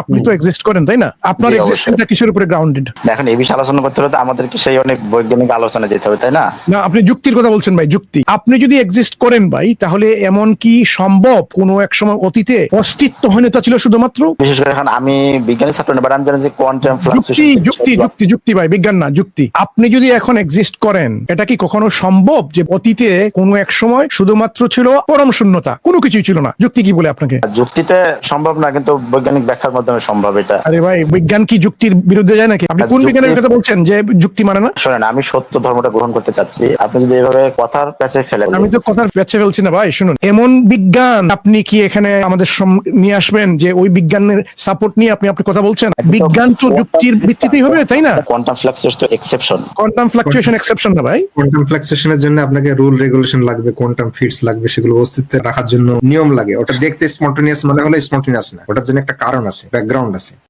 আপনি তো এক্সিস্ট করেন তাই না? আপনার এক্সিস্টেন্সটা কিসের উপরে গ্রাউন্ডেড এখন এই বিষয়ে আলোচনা করতে হলে তো আমাদেরকে সেই অনেক বৈজ্ঞানিক আলোচনা যেতে হবে তাই না? না আপনি যুক্তির কথা বলছেন ভাই যুক্তি। আপনি যদি এক্সিস্ট করেন ভাই তাহলে এমন কি সম্ভব কোনো এক সময় অতীতে অস্তিত্বহীনতা ছিল শুধুমাত্র? বিশেষ করে এখন আমি বিজ্ঞানী ছাত্র না বাট আমি জানি যে কোয়ান্টাম যুক্তি যুক্তি যুক্তি যুক্তি ভাই বিজ্ঞান না যুক্তি। আপনি যদি এখন এক্সিস্ট করেন এটা কি কখনো সম্ভব যে অতীতে কোনো এক সময় শুধুমাত্র ছিল পরম শূন্যতা? কোনো কিছুই ছিল না। যুক্তি কি বলে আপনাকে? যুক্তিতে সম্ভব না কিন্তু বৈজ্ঞানিক ব্যাখ্যার মাধ্যমে সম্ভব এটা। আরে ভাই বিজ্ঞান কি যুক্তির বিরুদ্ধে যায় নাকি? আপনি কোন বিজ্ঞানের কথা বলছেন যে যুক্তি মানে না? শোনেন আমি সত্য ধর্মটা গ্রহণ করতে চাচ্ছি। আপনি যদি এভাবে কথার কাছে ফেলে আমি তো কথার পেছে ফেলছি না ভাই শুনুন। এমন বিজ্ঞান আপনি কি এখানে আমাদের নিয়ে আসবেন যে ওই বিজ্ঞানের সাপোর্ট নিয়ে আপনি আপনি কথা বলছেন? বিজ্ঞান তো যুক্তির ভিত্তিতেই হবে তাই না? কোয়ান্টাম ফ্লাক্সুয়েশন তো এক্সেপশন কোয়ান্টাম ফ্লাকচুয়েশন এক্সেপশন না ভাই? কোয়ান্টাম ফ্লাকচুয়েশনের জন্য আপনাকে রুল রেগুলেশন লাগবে কোয়ান্টাম ফিটস লাগবে সেগুলো অস্তিত্বে রাখার জন্য নিয়ম লাগে। ওটা দেখতে স্পন্টেনিয়াস মানে হলে স্পন্টেনিয়াস না ওটার জন্য একটা কারণ আছে। ব্যাকগ্রাউন্ড আছে।